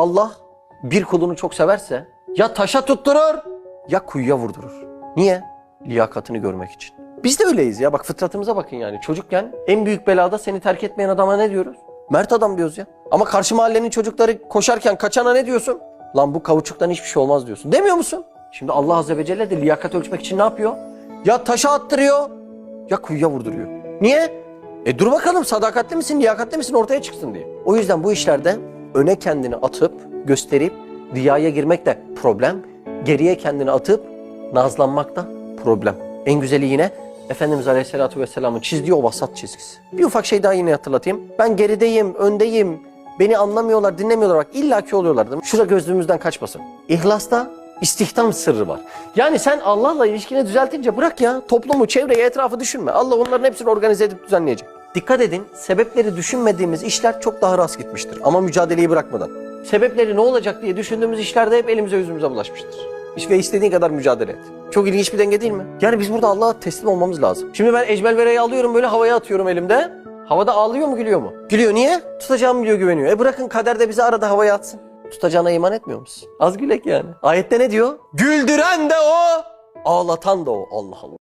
Allah bir kulunu çok severse ya taşa tutturur ya kuyuya vurdurur. Niye? Liyakatını görmek için. Biz de öyleyiz ya. Bak fıtratımıza bakın yani. Çocukken en büyük belada seni terk etmeyen adama ne diyoruz? Mert adam diyoruz ya. Ama karşı mahallenin çocukları koşarken kaçana ne diyorsun? Lan bu kavuçuktan hiçbir şey olmaz diyorsun. Demiyor musun? Şimdi Allah Azze ve Celle de liyakat ölçmek için ne yapıyor? Ya taşa attırıyor ya kuyuya vurduruyor. Niye? E dur bakalım sadakatli misin, liyakatli misin ortaya çıksın diye. O yüzden bu işlerde öne kendini atıp, gösterip, riyaya girmek de problem. Geriye kendini atıp, nazlanmak da problem. En güzeli yine Efendimiz Aleyhisselatü Vesselam'ın çizdiği o vasat çizgisi. Bir ufak şey daha yine hatırlatayım. Ben gerideyim, öndeyim, beni anlamıyorlar, dinlemiyorlar. Bak illaki oluyorlar değil mi? Şura gözlüğümüzden kaçmasın. İhlasta istihdam sırrı var. Yani sen Allah'la ilişkini düzeltince bırak ya. Toplumu, çevreyi, etrafı düşünme. Allah onların hepsini organize edip düzenleyecek. Dikkat edin, sebepleri düşünmediğimiz işler çok daha rast gitmiştir. Ama mücadeleyi bırakmadan. Sebepleri ne olacak diye düşündüğümüz işlerde hep elimize yüzümüze bulaşmıştır. İşte istediğin kadar mücadele et. Çok ilginç bir denge değil mi? Yani biz burada Allah'a teslim olmamız lazım. Şimdi ben ecmel vereyi alıyorum böyle havaya atıyorum elimde. Havada ağlıyor mu gülüyor mu? Gülüyor niye? Tutacağım biliyor güveniyor. E bırakın kader de bizi arada havaya atsın. Tutacağına iman etmiyor musun? Az gülek yani. Ayette ne diyor? Güldüren de o, ağlatan da o. Allah Allah.